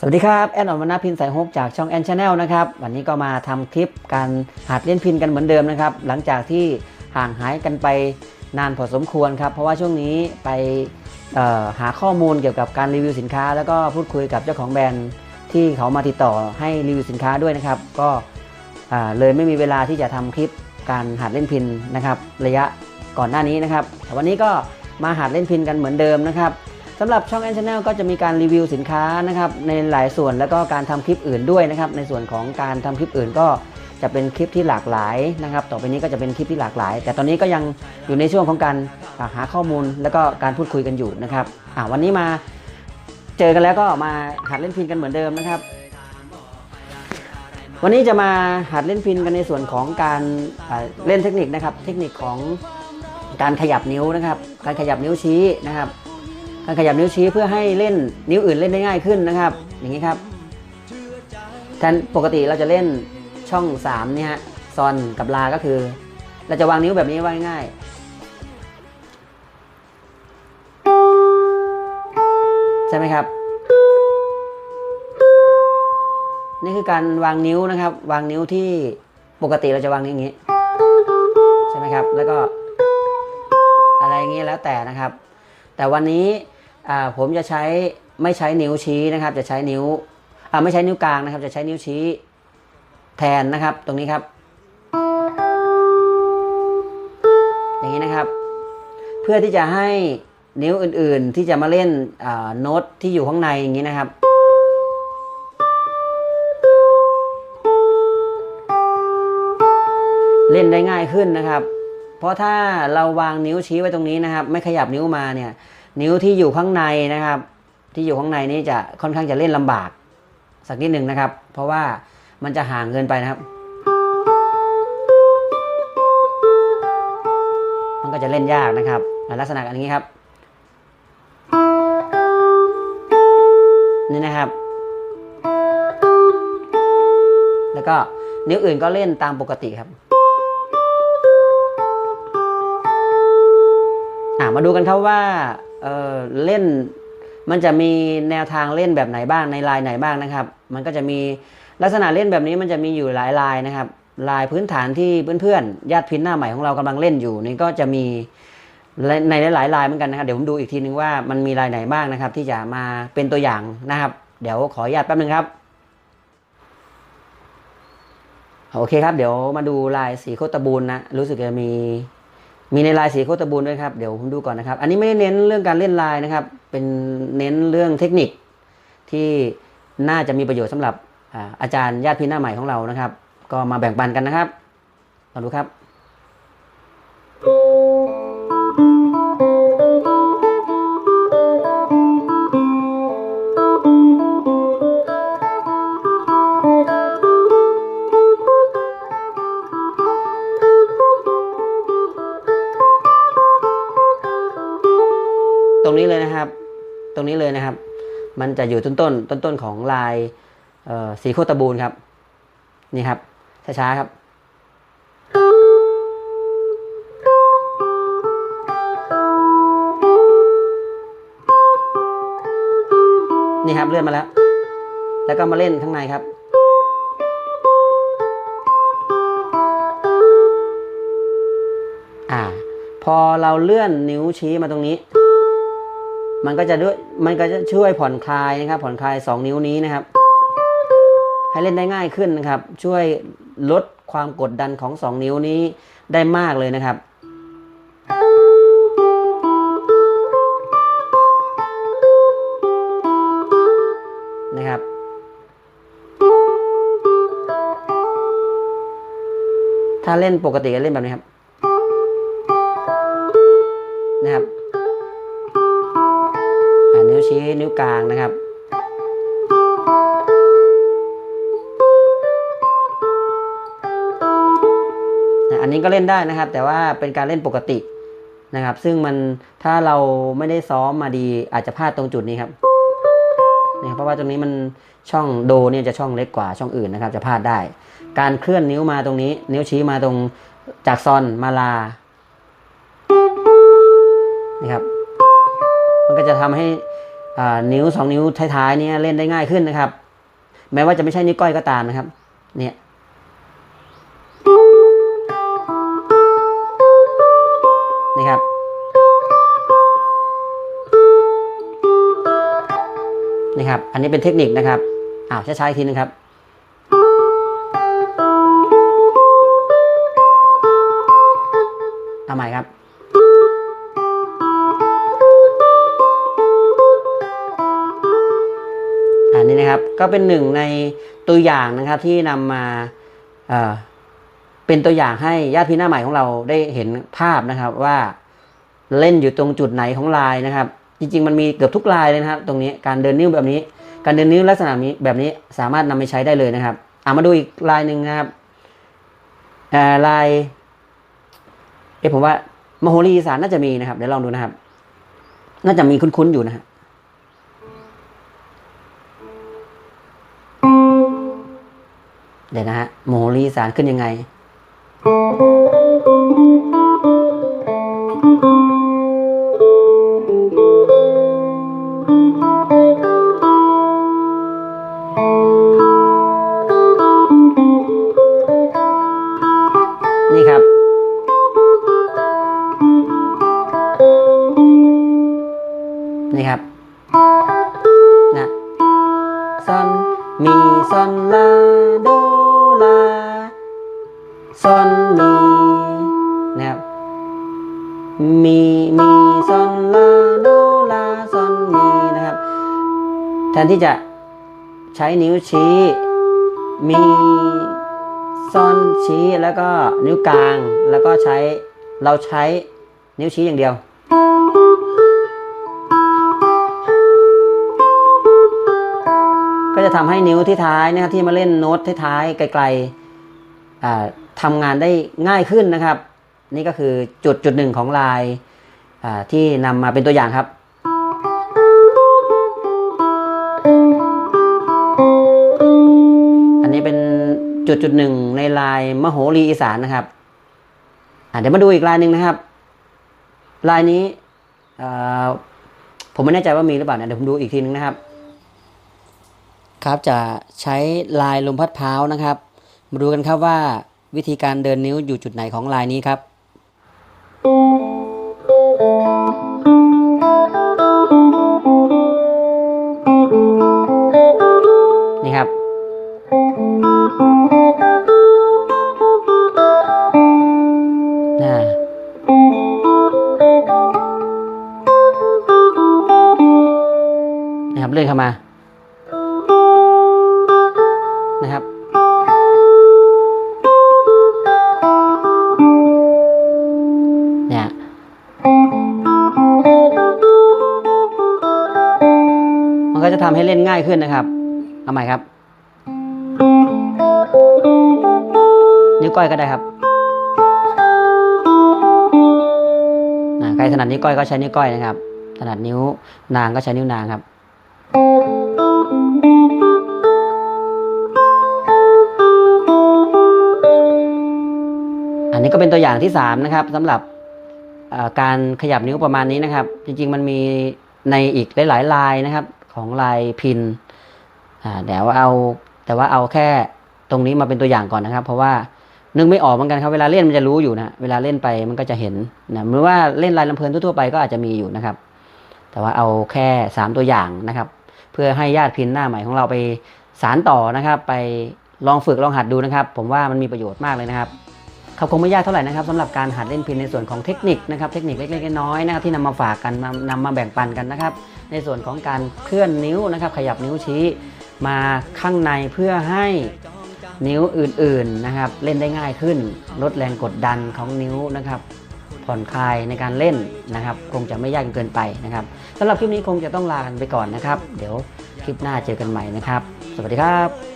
สวัสดีครับแอนออกมานาพินสายฮกจากช่องแอนชาแนลนะครับวันนี้ก็มาทำคลิปการหัดเล่นพินกันเหมือนเดิมนะครับ หลังจากที่ห่างหายกันไปนานพอสมควรครับ เพราะว่าช่วงนี้ไปหาข้อมูลเกี่ยวกับการรีวิวสินค้า แล้วก็พูดคุยกับเจ้าของแบรนด์ที่เขามาติดต่อให้รีวิวสินค้าด้วยนะครับ ก็เลยไม่มีเวลาที่จะทำคลิปการหัดเล่นพินนะครับ ระยะก่อนหน้านี้นะครับแต่วันนี้ก็มาหัดเล่นพินกันเหมือนเดิมนะครับ สำหรับช่องแอนช n แนลก็จะมีการรีวิวสินค้านะครับในหลายส่วนแล้วก็การทำคลิปอื่นด้วยนะครับในส่วนของการทำคลิปอื่นก็จะเป็นคลิปที่หลากหลายนะครับ ต่อไปนี้ก็จะเป็นคลิปที่หลากหลาย แต่ตอนนี้ก็ยังอยู่ในช่วงของการหาข้อมูลแล้วก็การพูดคุยกันอยู่นะครับวันนี้มาเจอกันแล้วก็มาหัดเล่นพินกันเหมือนเดิมนะครับ วันนี้จะมาหัดเล่นพินกันในส่วนของการเล่นเทคนิคนะครับ เทคนิคของการขยับนิ้วนะครับ การขยับนิ้วชี้นะครับ การขยับนิ้วชี้เพื่อให้เล่นนิ้วอื่นเล่นได้ง่ายขึ้นนะครับ อย่างนี้ครับแทนปกติเราจะเล่นช่อง3เนี่ยฮะซอนกับลาก็คือ เราจะวางนิ้วแบบนี้ไว้ง่ายใช่ไหมครับ นี่คือการวางนิ้วนะครับ วางนิ้วที่ปกติเราจะวางนิ้วอย่างนี้ ใช่ไหมครับ แล้วก็อะไรอย่างนี้แล้วแต่นะครับ แต่วันนี้ ผมจะใช้ไม่ใช้นิ้วชี้นะครับ จะใช้นิ้วอ่าไม่ใช้นิ้วกลางนะครับ จะใช้นิ้วชี้แทนนะครับ ตรงนี้ครับ อย่างนี้นะครับ เพื่อที่จะให้นิ้วอื่นๆ ที่จะมาเล่นอ่าโน้ตที่อยู่ข้างในอย่างนี้นะครับเล่นได้ง่ายขึ้นนะครับ เพราะถ้าเราวางนิ้วชี้ไว้ตรงนี้นะครับ ไม่ขยับนิ้วมาเนี่ย นิ้วที่อยู่ข้างในนะครับ ที่อยู่ข้างในนี้จะค่อนข้างจะเล่นลำบาก สักนิดหนึ่งนะครับ เพราะว่ามันจะห่างเกินไปนะครับ มันก็จะเล่นยากนะครับลักษณะอย่างนี้ครับ นี่นะครับ แล้วก็นิ้วอื่นก็เล่นตามปกติครับมาดูกันครับว่า เออเล่นมันจะมีแนวทางเล่นแบบไหนบ้างในลายไหนบ้างนะครับ มันก็จะมีลักษณะเล่นแบบนี้มันจะมีอยู่หลายลายนะครับลายพื้นฐานที่เพื่อนๆญาติพินหน้าใหม่ของเรากำลังเล่นอยู่นี่ก็จะมีในหลายๆลายเหมือนกันนะครับ เดี๋ยวผมดูอีกทีนึงว่ามันมีลายไหนบ้างนะครับ ที่จะมาเป็นตัวอย่างนะครับ เดี๋ยวขออนุญาตแป๊บนึงครับโอเคครับ เดี๋ยวมาดูลายสีโคตบูลนะ รู้สึกจะมี มีในลายสีโคตบูลด้วยครับ เดี๋ยวผมดูก่อนนะครับ อันนี้ไม่ได้เน้นเรื่องการเล่นลายนะครับ เป็นเน้นเรื่องเทคนิคที่น่าจะมีประโยชน์สำหรับอาอาจารย์ญาติพี่หน้าใหม่ของเรานะครับ ก็มาแบ่งปันกันนะครับลองดูครับ รงนี้เลยนะครับ ตรงนี้เลยนะครับ มันจะอยู่ต้นต้นต้นต้นของลายสีโคตบูลครับ นี่ครับ ช้าๆครับ นี่ครับเลื่อนมาแล้ว แล้วก็มาเล่นข้างในครับอ่าพอเราเลื่อนนิ้วชี้มาตรงนี้ มันก็จะด้วยมันก็จะช่วยผ่อนคลายนะครับ ผ่อนคลาย 2 นิ้วนี้นะครับ ให้เล่นได้ง่ายขึ้นนะครับ ช่วยลดความกดดันของ 2 นิ้วนี้ได้มากเลยนะครับนะครับ ถ้าเล่นปกติก็เล่นแบบนี้ครับ นะครับ ชี้นิ้วกลางนะครับ อันนี้ก็เล่นได้นะครับ แต่ว่าเป็นการเล่นปกตินะครับ ซึ่งมันถ้าเราไม่ได้ซ้อมมาดีอาจจะพลาดตรงจุดนี้ครับเนี่ครับเพราะว่าตรงนี้มันช่องโดเนี่ยจะช่องเล็กกว่าช่องอื่นนะครับ จะพลาดได้ การเคลื่อนนิ้วมาตรงนี้ นิ้วชี้มาตรงจากซอนมาลานี่ครับ มันก็จะทำให้ นิ้วสองนิ้วท้ายๆเนี่ยเล่นได้ง่ายขึ้นนะครับ แม้ว่าจะไม่ใช่นิ้วก้อยก็ตามนะครับ เนี่ยนี่ครับนี่ครับ อันนี้เป็นเทคนิคนะครับอ้าวช้าๆอีกทีนึงครับเอาใหม่ครับ ก็เป็นหนึ่งในตัวอย่างนะครับที่นำมาเเป็นตัวอย่างให้ญาติพี่หน้าใหม่ของเราได้เห็นภาพนะครับว่าเล่นอยู่ตรงจุดไหนของลายนะครับ จริงๆมันมีเกือบทุกลายเลยนะครับ ตรงนี้การเดินนิ้วแบบนี้ การเดินนิ้วลักษณะนี้แบบนี้สามารถนำไปใช้ได้เลยนะครับอ่ามาดูอีกลายหนึ่งนะครับลายเอ๊ะผมว่ามโหรีอีสานน่าจะมีนะครับเดี๋ยวลองดูนะครับ น่าจะมีคุ้นๆอยู่นะฮะ เดี๋ยวนะฮะมโหรีสารขึ้นยังไง มีมีซอนลาโดลาซอนมีนะครับ แทนที่จะใช้นิ้วชี้ มีซอนชี้แล้วก็นิ้วกลาง แล้วก็ใช้เราใช้นิ้วชี้อย่างเดียวก็จะทำให้นิ้วที่ท้ายนะครับที่มาเล่นโน้ตท้ายไกลๆอ่าทำงานได้ง่ายขึ้นนะครับ นี่ก็คือจุดจุดหนึ่งของลายที่นำมาเป็นตัวอย่างครับ อันนี้เป็นจุดจุดหนึ่งในลายมโหรีอีสานนะครับเดี๋ยวมาดูอีกลายหนึ่งนะครับ ลายนี้ผมไม่แน่ใจว่ามีหรือเปล่านะเดี๋ยวผมดูอีกทีนึงนะครับ ครับจะใช้ลายลมพัดเท้านะครับ มาดูกันครับว่าวิธีการเดินนิ้วอยู่จุดไหนของลายนี้ครับ Thank you. จะทำให้เล่นง่ายขึ้นนะครับ เอาใหม่ครับ นิ้วก้อยก็ได้ครับใครถนัดนิ้วก้อยก็ใช้นิ้วก้อยนะครับ ถนัดนิ้วนางก็ใช้นิ้วนางครับอันนี้ก็เป็นตัวอย่างที่ 3 นะครับสำหรับการขยับนิ้วประมาณนี้นะครับ จริง ๆ มันมีในอีกหลายๆลายนะครับ ของลายพินอ่าเดี๋ยวเอาแต่ว่าเอาแค่ตรงนี้มาเป็นตัวอย่างก่อนนะครับ เพราะว่านึกไม่ออกเหมือนกันครับเวลาเล่นมันจะรู้อยู่นะเวลาเล่นไปมันก็จะเห็นนะหรือว่าเล่นลายลำเพลินทั่วๆไปก็อาจจะมีอยู่นะครับ แต่ว่าเอาแค่ 3 ตัวอย่างนะครับ เพื่อให้ญาติพินหน้าใหม่ของเราไปสารต่อนะครับ ไปลองฝึกลองหัดดูนะครับ ผมว่ามันมีประโยชน์มากเลยนะครับ ครับคงไม่ยากเท่าไหร่นะครับสำหรับการหัดเล่นพินในส่วนของเทคนิคนะครับเทคนิคเล็กๆน้อยๆนะครับที่นำมาฝากกันมานำมาแบ่งปันกันนะครับ ในส่วนของการเคลื่อนนิ้วนะครับ ขยับนิ้วชี้มาข้างในเพื่อให้นิ้วอื่นๆนะครับ เล่นได้ง่ายขึ้น ลดแรงกดดันของนิ้วนะครับ ผ่อนคลายในการเล่นนะครับ คงจะไม่ยากเกินไปนะครับสำหรับคลิปนี้คงจะต้องลากันไปก่อนนะครับ เดี๋ยวคลิปหน้าเจอกันใหม่นะครับ สวัสดีครับ